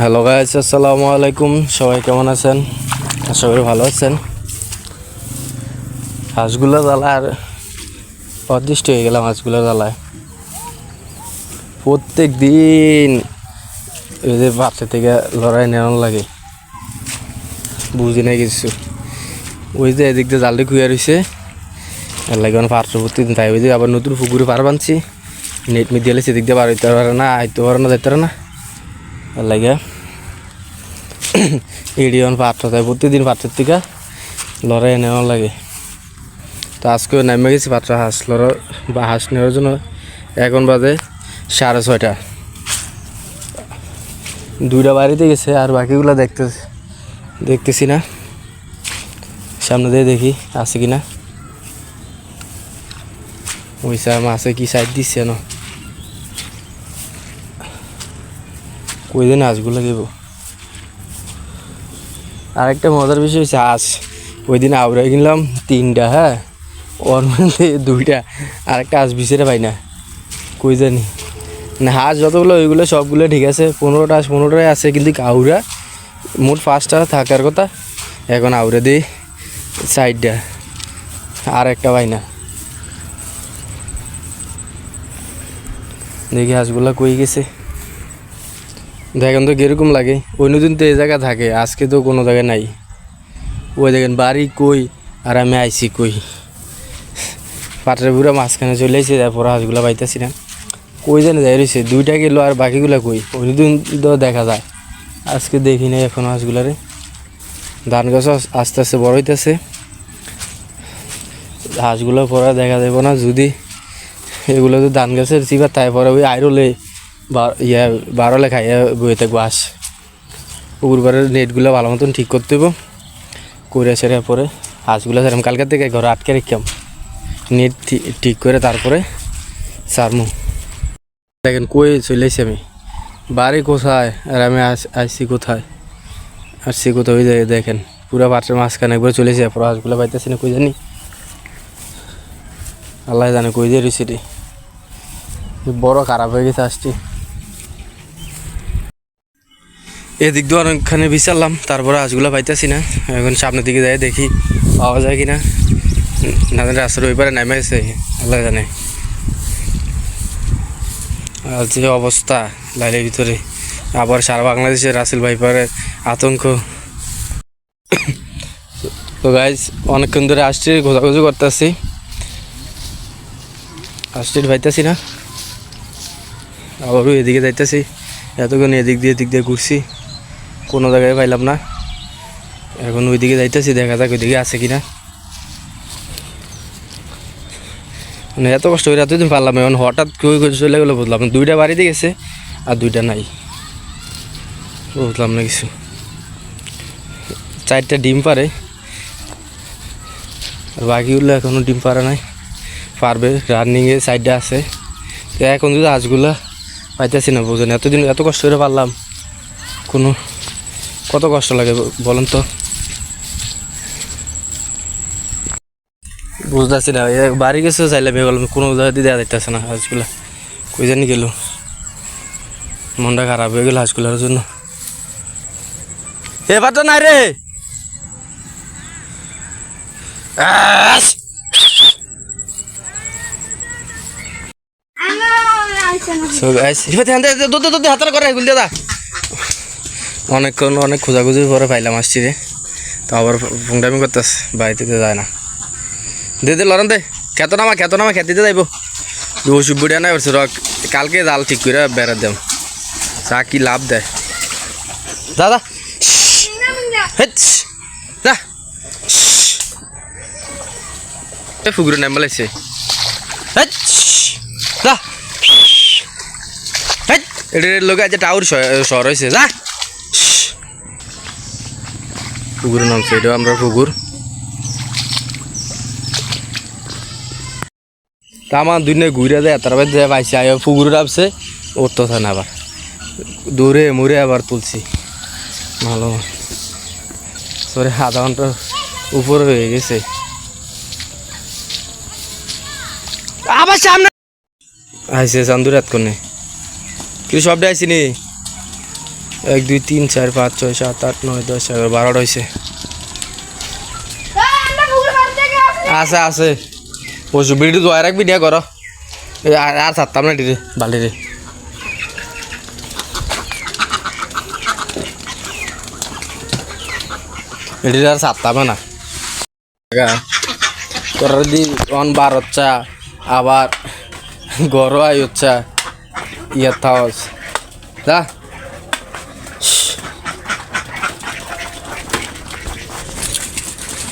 Hello guys আসসালামু আলাইকুম সবাই কেমন আছেন? আশা করি ভালো আছেন। হাঁসগুলো জ্বালার অদৃষ্ট হয়ে গেলাম হাঁসগুলো জ্বালায়। প্রত্যেক দিন এদের বাচ্চা থেকে লড়াই নেওয়ার লাগে। বুঝি না কিছু। ওই যে এদিক দিয়ে জালটি খুঁয়ে রয়েছে এর লাগে পাত্র প্রতিদিন তাই। ওই যে আবার নতুন পুকুরে পার বানছি। নেট মিডিয়ালে সেদিক দিয়ে বার হইতে পারে না আইতে পারে না যেতে পারে না। লাগে। এডিয়ন পাত্র তাই প্রতিদিন পাত্রের থেকে লড়াই নেওয়া লাগে। তো আজকেও নেমে গেছি পাত্র হাঁস লড়া বা হাঁস নেওয়ার জন্য এখন বাজে সাড়ে ছয়টা। দুইটা বাড়িতে গেছে আর বাকিগুলো দেখতে, দেখতেছি না। সামনে দিয়ে দেখি আছে কি না ওই মাছে কি সাইড দিচ্ছে না। কই দিন হাঁসগুলো দেব। আরেকটা মজার বিষয় হচ্ছে হাঁস ওই দিন আবরা কিনলাম তিনটা হ্যাঁ? ওর মধ্যে দুইটা, আরেকটা হাঁস বিচেরে পাই না। কই জানি। না হাঁস যতগুলো, ওইগুলো সবগুলো ঠিক আছে। পনেরোটা হাঁস পনেরোটাই আছে, কিন্তু আউরা মোট পাঁচটা থাকার কথা। এখন আউরা দিই সাইডটা আর একটা পাই না। দেখি হাঁসগুলো কই গেছে। দেখেন তো কীরকম লাগে। অন্য দিন তো এই জায়গা থাকে, আজকে তো কোনো জায়গায় নাই। ওই দেখেন বাড়ি কই আর আমি আইছি কই? পাটের বুড়া মাঝখানে চলে এসে তারপর হাঁসগুলো পাইতেছি না। কই জানে যাই রয়েছে দুইটা গেলো আর বাকিগুলো কই? অন্য দিন তো দেখা যায়। আজকে দেখি নাই এখন হাঁসগুলারে ধান গাছ আস্তে আস্তে বড় হইতেছে। হাঁসগুলো পরে দেখা যাবে না, যদি এগুলো তো ধান গাছের চিবা তারপরে ওই আইরলে ইয়া বারোলে খাইয়া বয়ে থাকব হাঁস পুকুর পাড়ের নেটগুলো ভালো মতন ঠিক করতে হইব। করে সেরে পরে হাঁসগুলো সেরকম কালকে থেকে ঘরে আটকে রেখাম নেট ঠিক করে তারপরে সারমু। দেখেন কই চলে আমি। বাড়ি কোথায়? আর আমি আস- আসছি কোথায়? আসছি কোথায়? দেখেন, পুরো পাত্রের মাঝখানে একবার চলে এসে পুরো হাঁসগুলো পাইতেছি না, কই জানি। আল্লাহ জানে কই দিয়ে রয়েছে রে। বড় খারাপ হয়ে গেছে আসছি এদিক দিয়ে অনেকখানে বিচারলাম, তারপরে হাঁসগুলো পাইতেছি না। এখন সামনের দিকে যাই দেখি পাওয়া যায় কি না না রাস্তার ওই পারে নেমে গেছে আল্লাহ জানে। আর যে অবস্থা, লাইলের ভিতরে। আবার সারা বাংলাদেশের রাসেল ভাইপারের আতঙ্ক। তো গাইজ অনেকক্ষণ ধরে আসছি খোঁজাখুঁজি করতেছি। আসছি পাইতেছি না। আবারও এদিকে যাইতেছি। এতক্ষণ এদিক দিয়ে এদিক দিয়ে ঘুরছি। কোনো জায়গায় পাইলাম না। এখন ওইদিকে যাইতেছি, দেখা যাক ওইদিকে আছে কিনা। মানে এত কষ্ট করে এতদিন পারলাম এখন হঠাৎ করে চলে গেলো বুঝলাম দুইটা বাড়িতে গেছে আর দুইটা নাই। বুঝলাম না কিছু। চারটা ডিম পারে। আর বাকিগুলো এখনও ডিম পারে নাই। পারবে রানিংয়ে সাইডে আছে। তো এখন যদি হাঁসগুলো পাইতেছি না বুঝেন এতদিন এত কষ্ট করে পারলাম। কোনো কত কষ্ট লাগে বলেন তো? বুঝতেছি না বাড়ি গেছে চাইলাম এগুলো কোনো জায়গায় দিয়ে দেওয়া যাইতেছে না হাঁসগুলা কই জানি গেল। মনটা খারাপ হয়ে গেল হাঁসগুলার জন্য। এবার তো নাই রে! দে, করে গুল দিয়ে দা। অনেকক্ষণ অনেক খোঁজাখুঁজির পরে পাইলাম আসছি রে। তো আবার ফোনটামি করতেস বাড়িতে যায় না। দে দে লড়ন দে, খেত নামা খেত নামা খেতে যাইব। ওষুধ বুড়িয়া নাই রক, কালকে জাল ঠিক করে বেড়া দেম চা কি লাভ দেয়। দাদা যা। ফুগুরে নাম বলেছে যা। এটার লোক আছে টাউর শহর হয়েছে যা। পুকুরের নাম সেটা আমরা পুকুর। আমার দুদিনে ঘুরে দেয় তারপরে দেয় পাইছে আয় পুকুর ডাবছে ওর তো না আবার। দূরে মুড়ে আবার তুলছি। ভালো। সরে, আধা ঘণ্টার উপর হয়ে গেছে। আবার সামনে আইসে চান্দুরাত কোনে কি সবটা আইসি নি? এক দুই তিন চার পাঁচ ছয় সাত আট নয় দশ এগারো বারোটা হয়েছে আছে আছে। বসু বিড়ি দোয়া রাখবি দিয়া করো। আর আর ছাড়তাম না ডিরে বালিরে এটির আর ছাড়তাম না। তোর দি অন বার হচ্ছা আবার গরো আই হচ্ছে ইয়ে থাওস। যা।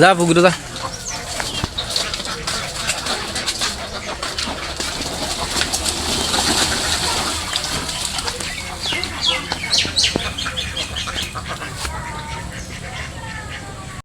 Lah, Bu.